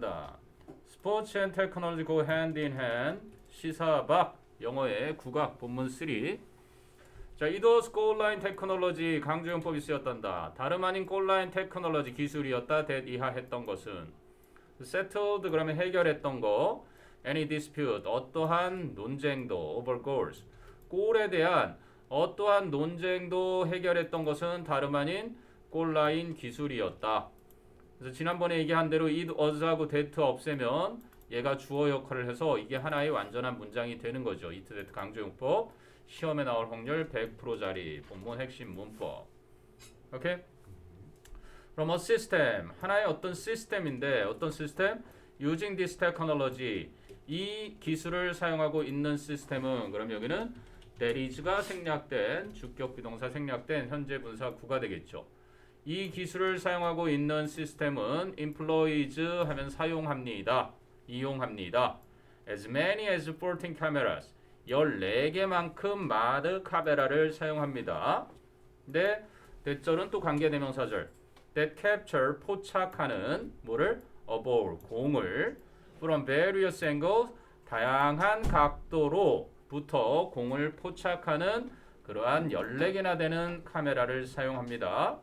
한다. 스포츠 앤 테크놀로지 hand in hand. 시사박 영어의 국악 본문 3. 자, 이도스 골라인 테크놀로지 강조용법이 쓰였단다. 다름 아닌 골라인 테크놀로지 기술이었다. that 이하 했던 것은 settled 그러면 해결했던 거 any dispute 어떠한 논쟁도 over goals 골에 대한 어떠한 논쟁도 해결했던 것은 다름 아닌 골라인 기술이었다. 그래서 지난번에 얘기한 대로 it was하고 that 없애면 얘가 주어 역할을 해서 이게 하나의 완전한 문장이 되는 거죠. it that 강조용법 시험에 나올 확률 100%짜리 본문 핵심 문법. 오케이? 그럼 a system 하나의 어떤 시스템인데 어떤 시스템? using this technology 이 기술을 사용하고 있는 시스템은 그럼 여기는 that is가 생략된 주격 비동사 생략된 현재 분사 구가 되겠죠. 이 기술을 사용하고 있는 시스템은 employs 하면 사용합니다. 이용합니다. as many as 14 cameras 14개만큼 마드 카메라를 사용합니다. 근데 대절은 또 관계 대명사절 that capture 포착하는 뭐를 a ball 공을 from various angles 다양한 각도로부터 공을 포착하는 그러한 14개나 되는 카메라를 사용합니다.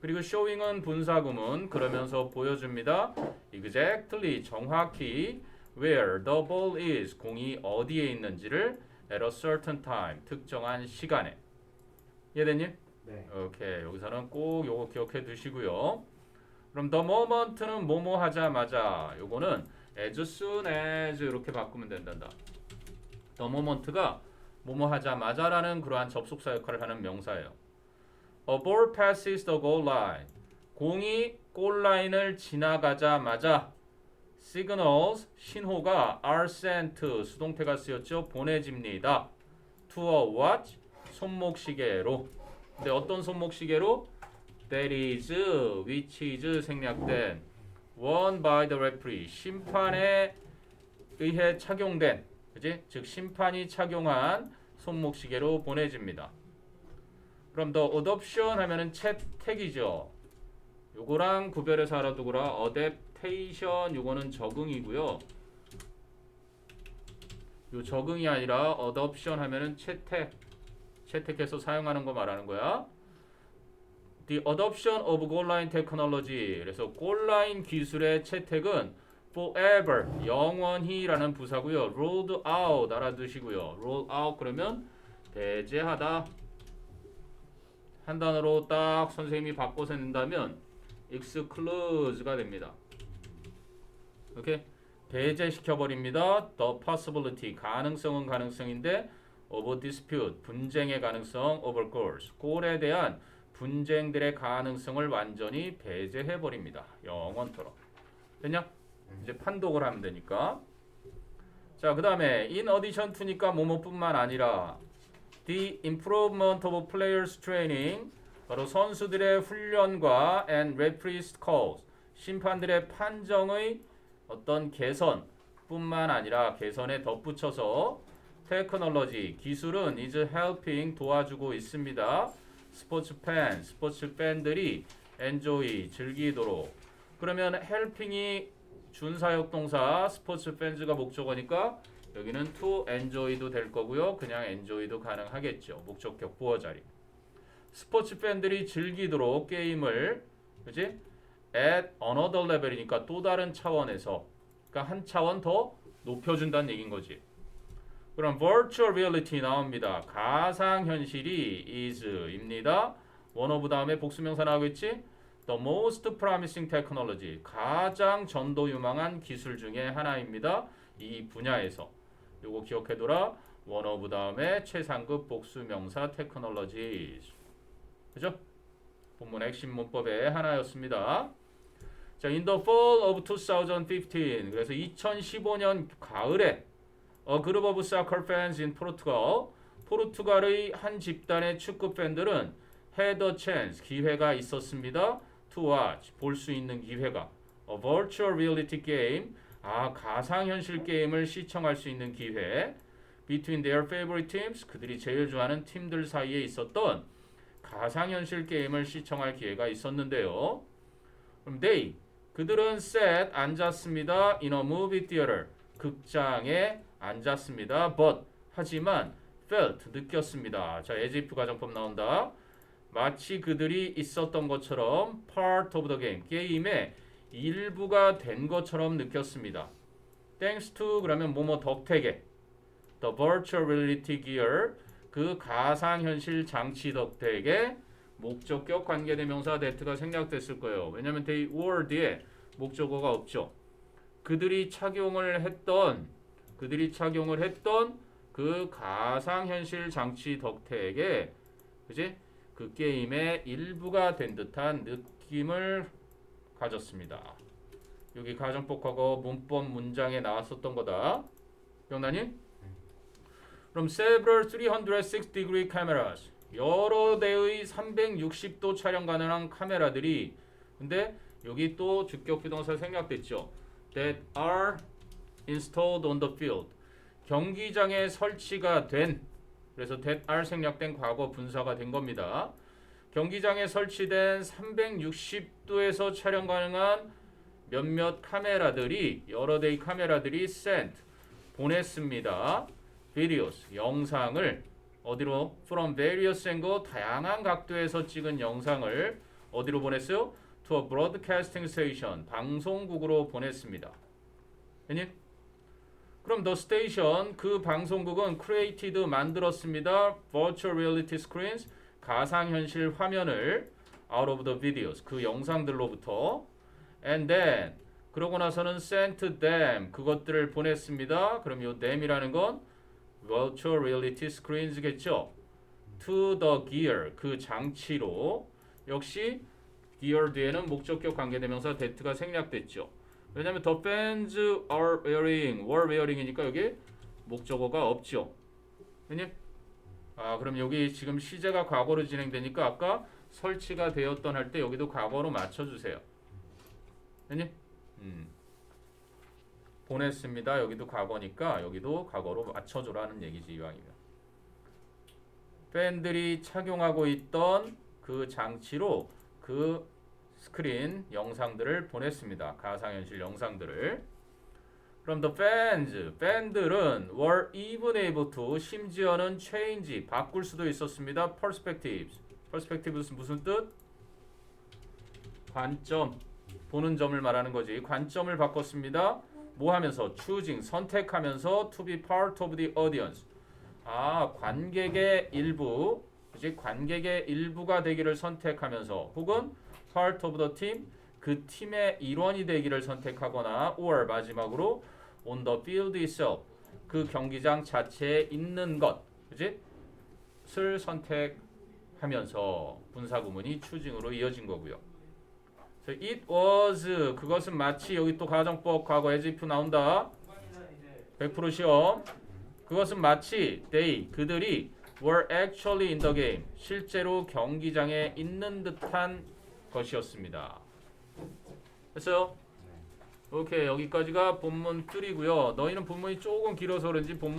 그리고 showing은 분사구문 그러면서 보여줍니다. exactly 정확히 where the ball is 공이 어디에 있는지를 at a certain time 특정한 시간에 이해됐니? 네. 오케이 여기서는 꼭 요거 기억해 두시고요. 그럼 the moment는 뭐뭐 하자마자 요거는 as soon as 이렇게 바꾸면 된단다. the moment가 뭐뭐 하자마자라는 그러한 접속사 역할을 하는 명사예요. A ball passes the goal line. 공이 골 라인을 지나가자마자 signals 신호가 are sent 수동태가 쓰였죠 보내집니다. to a watch 손목시계로. 근데 어떤 손목시계로? That is, which is 생략된 won by the referee 심판에 의해 착용된 그지? 즉 심판이 착용한 손목시계로 보내집니다. 그럼 더 adoption 하면은 채택이죠. 요거랑 구별해서 알아두고라 adaptation 요거는 적응이고요. 요 적응이 아니라 adoption 하면은 채택 채택해서 사용하는 거 말하는 거야. The adoption of goal line technology. 그래서 골라인 기술의 채택은 forever 영원히라는 부사고요. rolled out 알아두시고요. roll out 그러면 배제하다. 한 단어로 딱 선생님이 바꿔서 낸다면 exclude가 됩니다. 오케이? 배제시켜 버립니다. the possibility 가능성은 가능성인데 of dispute 분쟁의 가능성 over goals 골에 대한 분쟁들의 가능성을 완전히 배제해 버립니다. 영원토록 됐냐? 이제 판독을 하면 되니까 자 그 다음에 in addition to니까 뭐뭐뿐만 아니라 the improvement of players training 바로 선수들의 훈련과 and referees calls 심판들의 판정의 어떤 개선 뿐만 아니라 개선에 덧붙여서 테크놀로지 기술은 is helping 도와주고 있습니다. 스포츠 팬 스포츠 팬들이 enjoy 즐기도록 그러면 helping이 준사역 동사 스포츠 팬즈가 목적어니까 여기는 to enjoy도 될 거고요. 그냥 enjoy도 가능하겠죠. 목적격 보어 자리. 스포츠 팬들이 즐기도록 게임을 그지? at another level이니까 또 다른 차원에서 그러니까 한 차원 더 높여준다는 얘긴 거지. 그럼 virtual reality 나옵니다. 가상 현실이 is입니다. of 다음에 복수명사 나오겠지? The most promising technology 가장 전도 유망한 기술 중에 하나입니다. 이 분야에서 요거 기억해둬라. one of 다음에 최상급 복수 명사 technologies 그죠? 본문 핵심 문법의 하나였습니다. 자, in the fall of 2015 그래서 2015년 가을에 A group of soccer fans in Portugal 포르투갈의 한 집단의 축구 팬들은 had a chance 기회가 있었습니다. to watch 볼 수 있는 기회가 a virtual reality game 아 가상현실 게임을 시청할 수 있는 기회 between their favorite teams 그들이 제일 좋아하는 팀들 사이에 있었던 가상현실 게임을 시청할 기회가 있었는데요. 그럼 they 그들은 sat 앉았습니다. in a movie theater 극장에 앉았습니다. but 하지만 felt 느꼈습니다. 자, if 가정법 나온다. 마치 그들이 있었던 것처럼 part of the game 게임의 일부가 된 것처럼 느꼈습니다. thanks to 그러면 뭐뭐 덕택에 the virtual reality gear 그 가상현실 장치 덕택에 목적격 관계대명사 that가 생략됐을 거예요. 왜냐면 they were 뒤에 목적어가 없죠. 그들이 착용을 했던 그들이 착용을 했던 그 가상현실 장치 덕택에 그지 그 게임의 일부가 된 듯한 느낌을 가졌습니다. 여기 가정법하고 문법 문장에 나왔었던 거다. 기억나니? 그럼 several 360 degree cameras 여러 대의 360도 촬영 가능한 카메라들이 근데 여기 또 주격 부동사 생략됐죠. that are installed on the field 경기장에 설치가 된 그래서 that are 생략된 과거 분사가 된 겁니다. 경기장에 설치된 360도에서 촬영 가능한 몇몇 카메라들이 여러 대의 카메라들이 sent 보냈습니다. videos 영상을 어디로 from various angle 다양한 각도에서 찍은 영상을 어디로 보냈어요? to a broadcasting station 방송국으로 보냈습니다. 아니? 그럼 the station 그 방송국은 created 만들었습니다. virtual reality screens 가상현실 화면을 out of the videos 그 영상들로부터 and then 그러고 나서는 sent them 그것들을 보냈습니다. 그럼 요 them이라는 건 virtual reality screens겠죠. to the gear 그 장치로 역시 gear 뒤에는 목적격 관계대명사 that가 생략됐죠. 왜냐하면 the fans are wearing were wearing이니까 여기 목적어가 없죠. 왜냐? 아 그럼 여기 지금 시제가 과거로 진행되니까 아까 설치가 되었던 할 때 여기도 과거로 맞춰주세요. 왜냐? 음. 보냈습니다. 여기도 과거니까 여기도 과거로 맞춰주라는 얘기지 이왕이면. 팬들이 착용하고 있던 그 장치로 그 스크린 영상들을 보냈습니다. 가상현실 영상들을. 그럼 the fans, 팬들은 were even able to 심지어는 change, 바꿀 수도 있었습니다. perspectives. perspectives 무슨 뜻? 관점, 보는 점을 말하는 거지. 관점을 바꿨습니다. 뭐 하면서 choosing 선택하면서 to be part of the audience. 아, 관객의 일부, 그지? 관객의 일부가 되기를 선택하면서 혹은 part of the team 그 팀의 일원이 되기를 선택하거나 or 마지막으로 on the field itself 그 경기장 자체에 있는 것, 그지? 를 선택하면서 분사 구문이 choosing으로 이어진 거고요. So it was 그것은 마치 여기 또 가정법 과거 as if 나온다. 100% 시험. 그것은 마치 they 그들이 were actually in the game 실제로 경기장에 있는 듯한 것이었습니다. 됐어요? 오케이 여기까지가 본문 3고요. 너희는 본문이 조금 길어서 그런지 본문